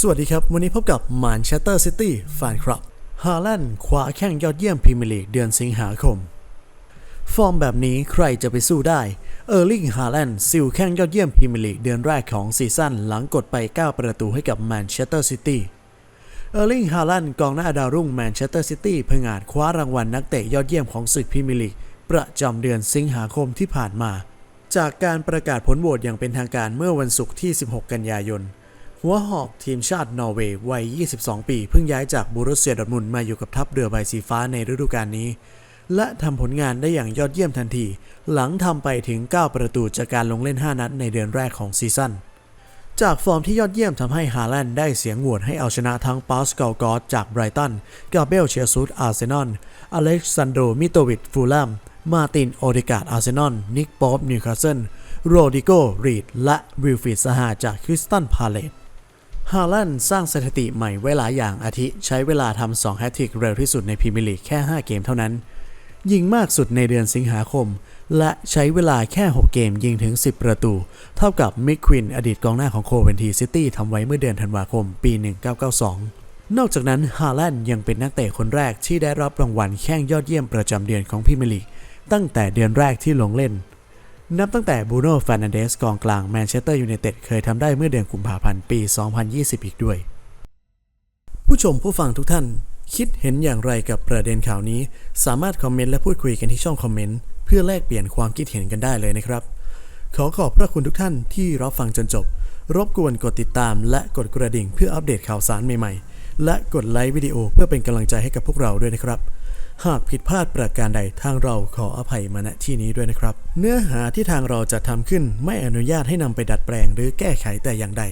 สวัสดีครับ วันนี้พบกับมานเชสเตอร์ซิตี้แฟนคลับฮาแลนด์คว้าแข่งยอดเยี่ยมพรีเมียร์ลีกเดือนสิงหาคม ฟอร์มแบบนี้ใครจะไปสู้ได้ เออร์ลิงฮาแลนด์ซิลแข่งยอดเยี่ยมพรีเมียร์ลีกเดือนแรกของซีซั่นหลังกดไป 9 ประตูให้กับแมนเชสเตอร์ซิตี้ เออร์ลิงฮาแลนด์กองหน้าดาวรุ่งแมนเชสเตอร์ซิตี้พ่งอาจคว้ารางวัลนักเตะยอดเยี่ยมของศึกพรีเมียร์ลีกประจำเดือนสิงหาคมที่ผ่านมา จากการประกาศผลโหวตอย่างเป็นทางการเมื่อวันศุกร์ที่ 16 กันยายน หัวหอกทีมชาตินอร์เวย์วัย 22 ปี เพิ่งย้ายจากบูรุสเซียดอร์ทมุนมาอยู่กับทัพเรือใบสีฟ้าในฤดูกาลนี้ และทำผลงานได้อย่างยอดเยี่ยมทันที หลังทำไปถึง 9 ประตูจากการลงเล่น 5 นัดในเดือนแรกของซีซั่นจากฟอร์มที่ยอดเยี่ยมทำให้ฮาแลนด์ได้เสียงโหวตให้เอาชนะทั้งปาสกาลกอสจากไบรตัน กาเบลเชียซูดอาร์เซนอลอเล็กซานโดมิโตวิชฟูลแลม มาตินโอเดกาดอาร์เซนอล นิกป๊อบนิวคาสเซิล โรดิโก รีด และวิลฟรีดสหาจากคริสตันพาเลต ฮาแลนสร้างสถิติใหม่ไว้หลายอย่างอาทิใช้เวลาทำ2แฮตทริกเร็วที่สุดในพรีเมียร์ลีกแค่ 5 เกมเท่านั้น ยิงมากสุดในเดือนสิงหาคม และใช้เวลาแค่ 6 เกมยิงถึง 10 ประตู เท่ากับมิกควินอดีตกองหน้าของโคเวนทีซิตี้ทำไว้เมื่อเดือนธันวาคมปี 1992 นอกจากนั้นฮาแลนด์ยังเป็นนักเตะคนแรกที่ได้รับรางวัลแข้งยอดเยี่ยมประจำเดือนของพรีเมียร์ลีกตั้งแต่เดือนแรกที่ลงเล่น นับตั้งแต่บูโน่ฟ r น a นเดสกองกลางแมนเชสเตอร์ยูไนเต็ดเคยทำได้เมื่อเดือนกุมภาพันธ์ปี 2020 อีกด้วย ผู้ชมผู้ฟังทุกท่าน คิดเห็นอย่างไรกับประเด็นข่าวนี้ สามารถคอมเมนต์และพูดคุยกันที่ช่องคอมเมนต์เพื่อแลกเปลี่ยนความคิดเห็นกันได้เลยนะครับ ขอขอบพระคุณทุกท่านที่รับฟังจนจบ รบกวนกดติดตาม และกดกระดิ่งเพื่ออัปเดตข่าวสารใหม่ๆ และกดไลค์วิดีโอเพื่อเป็นกำลังใจให้กับพวกเราด้วยนะครับ หากผิดพลาดประการใดทางเราขออภัยมาณที่นี้ด้วยนะครับ เนื้อหาที่ทางเราจะทำขึ้นไม่อนุญาตให้นำไปดัดแปลงหรือแก้ไขแต่อย่างใด